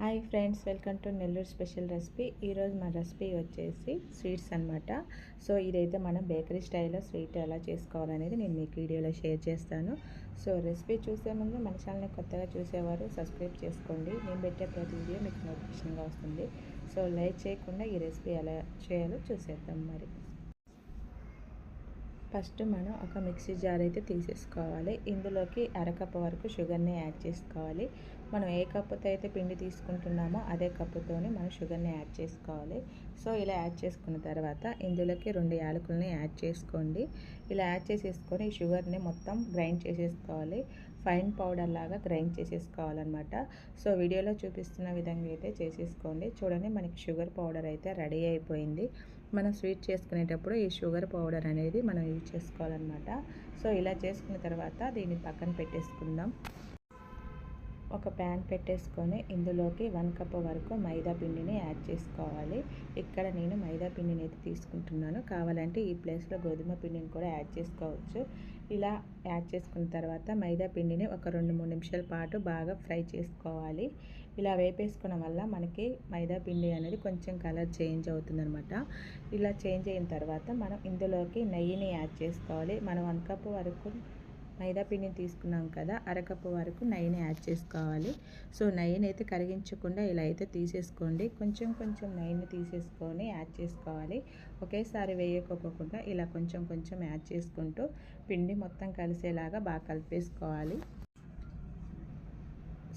Hi friends welcome to Nellore special recipe. ఈరోజు మన recipe వచ్చేసి స్వీట్స్ అనమాట సో ఇదైతే మనం బేకరీ స్టైల్లో స్వీట్ ఎలా చేసుకోవాలనేది నేను మీకు వీడియోలో షేర్ చేస్తాను. సో రెసిపీ చూసే ముందు మన ఛానల్ని కొత్తగా చూసేవారు సబ్స్క్రైబ్ చేసుకోండి. నేను పెట్టే ప్రతి వీడియో మీకు నోటిఫికేషన్గా వస్తుంది. సో లైక్ చేయకుండా ఈ రెసిపీ ఎలా చేయాలో చూసేద్దాం మరి. ఫస్ట్ మనం ఒక మిక్సీ జార్ అయితే తీసేసుకోవాలి. ఇందులోకి అరకప్ వరకు షుగర్ని యాడ్ చేసుకోవాలి. మనం ఏ కప్పుతో అయితే పిండి తీసుకుంటున్నామో అదే కప్పుతోనే మనం షుగర్ని యాడ్ చేసుకోవాలి. సో ఇలా యాడ్ చేసుకున్న తర్వాత ఇందులోకి రెండు యాలకులని యాడ్ చేసుకోండి. ఇలా యాడ్ చేసేసుకొని ఈ షుగర్ని మొత్తం గ్రైండ్ చేసేసుకోవాలి. ఫైన్ పౌడర్ లాగా గ్రైండ్ చేసేసుకోవాలన్నమాట. సో వీడియోలో చూపిస్తున్న విధంగా అయితే చేసేసుకోండి. చూడండి మనకి షుగర్ పౌడర్ అయితే రెడీ అయిపోయింది. మనం స్వీట్ చేసుకునేటప్పుడు ఈ షుగర్ పౌడర్ అనేది మనం యూజ్ చేసుకోవాలన్నమాట. సో ఇలా చేసుకున్న తర్వాత దీన్ని పక్కన పెట్టేసుకుందాం. ఒక ప్యాన్ పెట్టేసుకొని ఇందులోకి వన్ కప్ వరకు మైదా పిండిని యాడ్ చేసుకోవాలి. ఇక్కడ నేను మైదా పిండిని అయితే తీసుకుంటున్నాను. కావాలంటే ఈ ప్లేస్లో గోధుమ పిండిని కూడా యాడ్ చేసుకోవచ్చు. ఇలా యాడ్ చేసుకున్న తర్వాత మైదా పిండిని ఒక రెండు మూడు నిమిషాల పాటు బాగా ఫ్రై చేసుకోవాలి. ఇలా వేపేసుకోవడం వల్ల మనకి మైదా పిండి అనేది కొంచెం కలర్ చేంజ్ అవుతుందనమాట ఇలా చేంజ్ అయిన తర్వాత మనం ఇందులోకి నెయ్యిని యాడ్ చేసుకోవాలి. మనం వన్ కప్ వరకు మైదా పిండిని తీసుకున్నాం కదా అరకప్పు వరకు నెయ్యిని యాడ్ చేసుకోవాలి. సో నెయ్యిని అయితే కరిగించకుండా ఇలా అయితే తీసేసుకోండి. కొంచెం కొంచెం నెయ్యిని తీసేసుకొని యాడ్ చేసుకోవాలి. ఒకేసారి వేయకోకుండా ఇలా కొంచెం కొంచెం యాడ్ చేసుకుంటూ పిండి మొత్తం కలిసేలాగా బాగా కలిపేసుకోవాలి.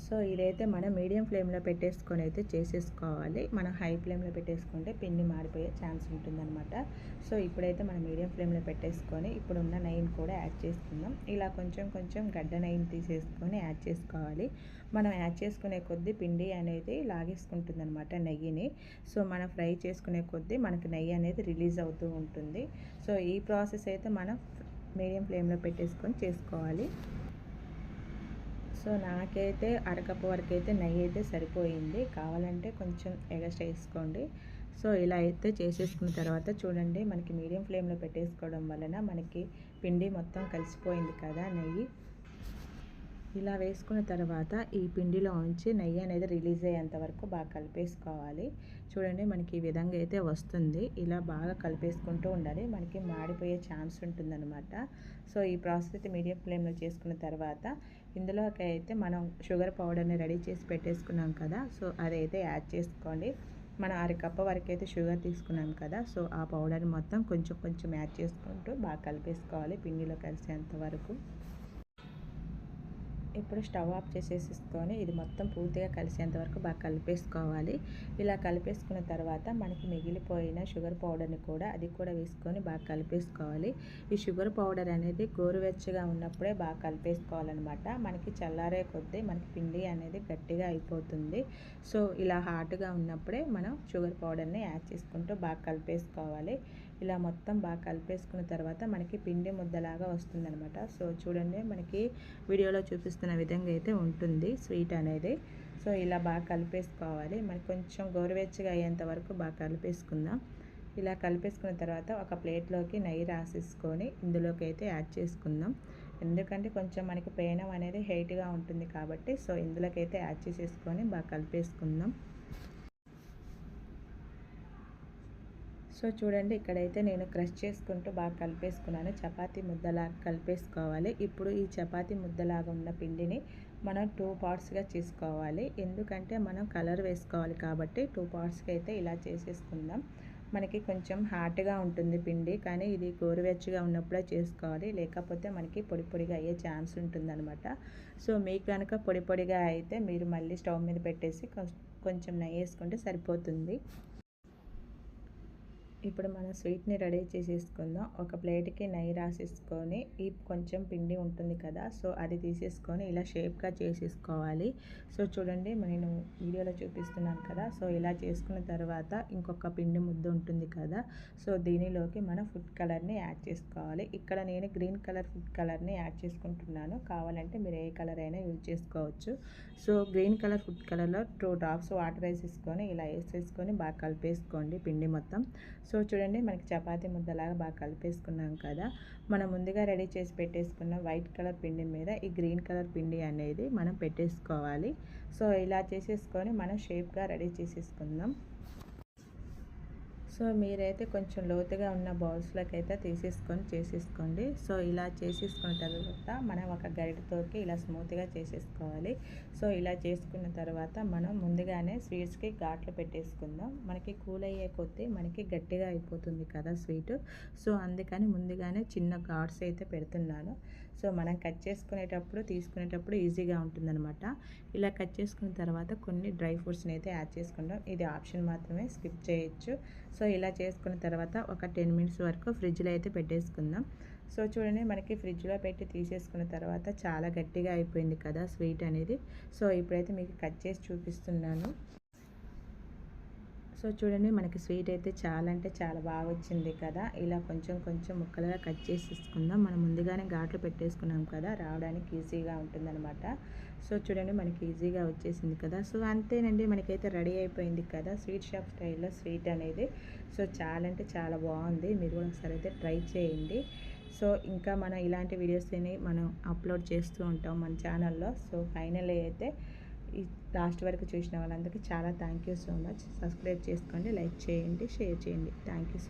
సో ఇదైతే మనం మీడియం ఫ్లేమ్లో పెట్టేసుకొని అయితే చేసేసుకోవాలి. మనం హై ఫ్లేమ్లో పెట్టేసుకుంటే పిండి మాడిపోయే ఛాన్స్ ఉంటుందన్నమాట. సో ఇప్పుడైతే మనం మీడియం ఫ్లేమ్లో పెట్టేసుకొని ఇప్పుడు ఉన్న నెయ్యిని కూడా యాడ్ చేసుకుందాం. ఇలా కొంచెం కొంచెం గడ్డ నెయ్యిని తీసేసుకొని యాడ్ చేసుకోవాలి. మనం యాడ్ చేసుకునే కొద్దీ పిండి అనేది లాగేసుకుంటుంది అనమాట నెయ్యిని. సో మనం ఫ్రై చేసుకునే కొద్దీ మనకి నెయ్యి అనేది రిలీజ్ అవుతూ ఉంటుంది. సో ఈ ప్రాసెస్ అయితే మనం మీడియం ఫ్లేమ్లో పెట్టేసుకొని చేసుకోవాలి. సో నాకైతే అరకప్పు వరకు అయితే నెయ్యి అయితే సరిపోయింది. కావాలంటే కొంచెం ఎగస్ట్రా వేసుకోండి. సో ఇలా అయితే చేసేసుకున్న తర్వాత చూడండి మనకి మీడియం ఫ్లేమ్లో పెట్టేసుకోవడం వలన మనకి పిండి మొత్తం కలిసిపోయింది కదా నెయ్యి. ఇలా వేసుకున్న తర్వాత ఈ పిండిలో ఉంచి నెయ్యి అనేది రిలీజ్ అయ్యేంత వరకు బాగా కలిపేసుకోవాలి. చూడండి మనకి ఈ విధంగా అయితే వస్తుంది. ఇలా బాగా కలిపేసుకుంటూ ఉండాలి. మనకి మాడిపోయే ఛాన్స్ ఉంటుందన్నమాట. సో ఈ ప్రాసెస్ అయితే మీడియం ఫ్లేమ్లో చేసుకున్న తర్వాత ఇందులోకి అయితే మనం షుగర్ పౌడర్ని రెడీ చేసి పెట్టేసుకున్నాం కదా సో అదైతే యాడ్ చేసుకోండి. మనం అరకప్ప వరకు అయితే షుగర్ తీసుకున్నాం కదా సో ఆ పౌడర్ మొత్తం కొంచెం కొంచెం యాడ్ చేసుకుంటూ బాగా కలిపేసుకోవాలి పిండిలో కలిసేంత వరకు. ఇప్పుడు స్టవ్ ఆఫ్ చేసేసుకొని ఇది మొత్తం పూర్తిగా కలిసేంత వరకు బాగా కలిపేసుకోవాలి. ఇలా కలిపేసుకున్న తర్వాత మనకి మిగిలిపోయిన షుగర్ పౌడర్ని కూడా అది కూడా వేసుకొని బాగా కలిపేసుకోవాలి. ఈ షుగర్ పౌడర్ అనేది గోరువెచ్చగా ఉన్నప్పుడే బాగా కలిపేసుకోవాలన్నమాట. మనకి చల్లారే కొద్దీ మనకి పిండి అనేది గట్టిగా అయిపోతుంది. సో ఇలా హాట్గా ఉన్నప్పుడే మనం షుగర్ పౌడర్ని యాడ్ చేసుకుంటూ బాగా కలిపేసుకోవాలి. ఇలా మొత్తం బాగా కలిపేసుకున్న తర్వాత మనకి పిండి ముద్దలాగా వస్తుందనమాట సో చూడండి మనకి వీడియోలో చూపిస్తున్న విధంగా అయితే ఉంటుంది స్వీట్ అనేది. సో ఇలా బాగా కలిపేసుకోవాలి. మనకి కొంచెం గోరువెచ్చగా అయ్యేంత వరకు బాగా కలిపేసుకుందాం. ఇలా కలిపేసుకున్న తర్వాత ఒక ప్లేట్లోకి నెయ్యి రాసేసుకొని ఇందులోకి అయితే యాడ్ చేసుకుందాం. ఎందుకంటే కొంచెం మనకి పేనం అనేది హైట్గా ఉంటుంది కాబట్టి సో ఇందులోకి అయితే యాడ్ చేసేసుకొని బాగా కలిపేసుకుందాం. సో చూడండి ఇక్కడైతే నేను క్రష్ చేసుకుంటూ బాగా కలిపేసుకున్నాను. చపాతీ ముద్దలాగా కలిపేసుకోవాలి. ఇప్పుడు ఈ చపాతీ ముద్దలాగా ఉన్న పిండిని మనం టూ పార్ట్స్గా చేసుకోవాలి. ఎందుకంటే మనం కలర్ వేసుకోవాలి కాబట్టి టూ పార్ట్స్కి అయితే ఇలా చేసేసుకుందాం. మనకి కొంచెం హాట్గా ఉంటుంది పిండి కానీ ఇది గోరువెచ్చగా ఉన్నప్పుడే చేసుకోవాలి. లేకపోతే మనకి పొడి పొడిగా అయ్యే ఛాన్స్ ఉంటుందన్నమాట. సో మీకు కనుక పొడి పొడిగా అయితే మీరు మళ్ళీ స్టవ్ మీద పెట్టేసి కొంచెం నెయ్యి వేసుకుంటే సరిపోతుంది. ఇప్పుడు మనం స్వీట్ని రెడీ చేసేసుకుందాం. ఒక ప్లేట్కి నెయ్యి రాసేసుకొని ఈ కొంచెం పిండి ఉంటుంది కదా సో అది తీసేసుకొని ఇలా షేప్గా చేసేసుకోవాలి. సో చూడండి నేను వీడియోలో చూపిస్తున్నాను కదా సో ఇలా చేసుకున్న తర్వాత ఇంకొక పిండి ముద్ద ఉంటుంది కదా సో దీనిలోకి మనం ఫుడ్ కలర్ని యాడ్ చేసుకోవాలి. ఇక్కడ నేను గ్రీన్ కలర్ ఫుడ్ కలర్ని యాడ్ చేసుకుంటున్నాను. కావాలంటే మీరు ఏ కలర్ అయినా యూజ్ చేసుకోవచ్చు. సో గ్రీన్ కలర్ ఫుడ్ కలర్లో టూ డ్రాప్స్ వాటర్ వేసేసుకొని ఇలా వేసేసుకొని బాగా కలిపేసుకోండి పిండి మొత్తం. సో చూడండి మనకి చపాతీ ముద్దలాగా బాగా కలిపేసుకున్నాం కదా. మనం ముందుగా రెడీ చేసి పెట్టేసుకున్న వైట్ కలర్ పిండి మీద ఈ గ్రీన్ కలర్ పిండి అనేది మనం పెట్టేసుకోవాలి. సో ఇలా చేసేసుకొని మనం షేప్గా రెడీ చేసేసుకుందాం. సో మీరైతే కొంచెం లోతుగా ఉన్న బౌల్స్లోకి అయితే తీసేసుకొని చేసేసుకోండి. సో ఇలా చేసేసుకున్న తర్వాత మనం ఒక గరిటతోకి ఇలా స్మూత్గా చేసేసుకోవాలి. సో ఇలా చేసుకున్న తర్వాత మనం ముందుగానే స్వీట్స్కి ఘాట్లు పెట్టేసుకుందాం. మనకి కూల్ అయ్యే కొద్దీ మనకి గట్టిగా అయిపోతుంది కదా స్వీట్. సో అందుకని ముందుగానే చిన్న ఘాట్స్ అయితే పెడుతున్నాను. సో మనం కట్ చేసుకునేటప్పుడు తీసుకునేటప్పుడు ఈజీగా ఉంటుందన్నమాట. ఇలా కట్ చేసుకున్న తర్వాత కొన్ని డ్రై ఫ్రూట్స్ని అయితే యాడ్ చేసుకుంటాం ఇది ఆప్షన్ మాత్రమే స్కిప్ చేయొచ్చు. సో ఇలా చేసుకున్న తర్వాత ఒక టెన్ మినిట్స్ వరకు ఫ్రిడ్జ్లో అయితే పెట్టేసుకుందాం. సో చూడండి మనకి ఫ్రిడ్జ్లో పెట్టి తీసేసుకున్న తర్వాత చాలా గట్టిగా అయిపోయింది కదా స్వీట్ అనేది. సో ఇప్పుడైతే మీకు కట్ చేసి చూపిస్తున్నాను. సో చూడండి మనకి స్వీట్ అయితే చాలా అంటే చాలా బాగా వచ్చింది కదా. ఇలా కొంచెం కొంచెం ముక్కలుగా కట్ చేసి తీసుకుందాం. మనం ముందుగానే ఘాట్లు పెట్టేసుకున్నాం కదా రావడానికి ఈజీగా ఉంటుందన్నమాట. సో చూడండి మనకి ఈజీగా వచ్చేసింది కదా. సో అంతేనండి మనకైతే రెడీ అయిపోయింది కదా స్వీట్ షాప్ స్టైల్లో స్వీట్ అనేది. సో చాలా అంటే చాలా బాగుంది. మీరు కూడా ఒకసారి అయితే ట్రై చేయండి. సో ఇంకా మనం ఇలాంటి వీడియోస్ని మనం అప్లోడ్ చేస్తూ ఉంటాం మన ఛానల్లో. సో ఫైనల్ అయితే ఈ లాస్ట్ వరకు చూసిన వాళ్ళందరికీ చాలా thank you so much. Subscribe చేసుకోండి లైక్ చేయండి షేర్ చేయండి. Thank you so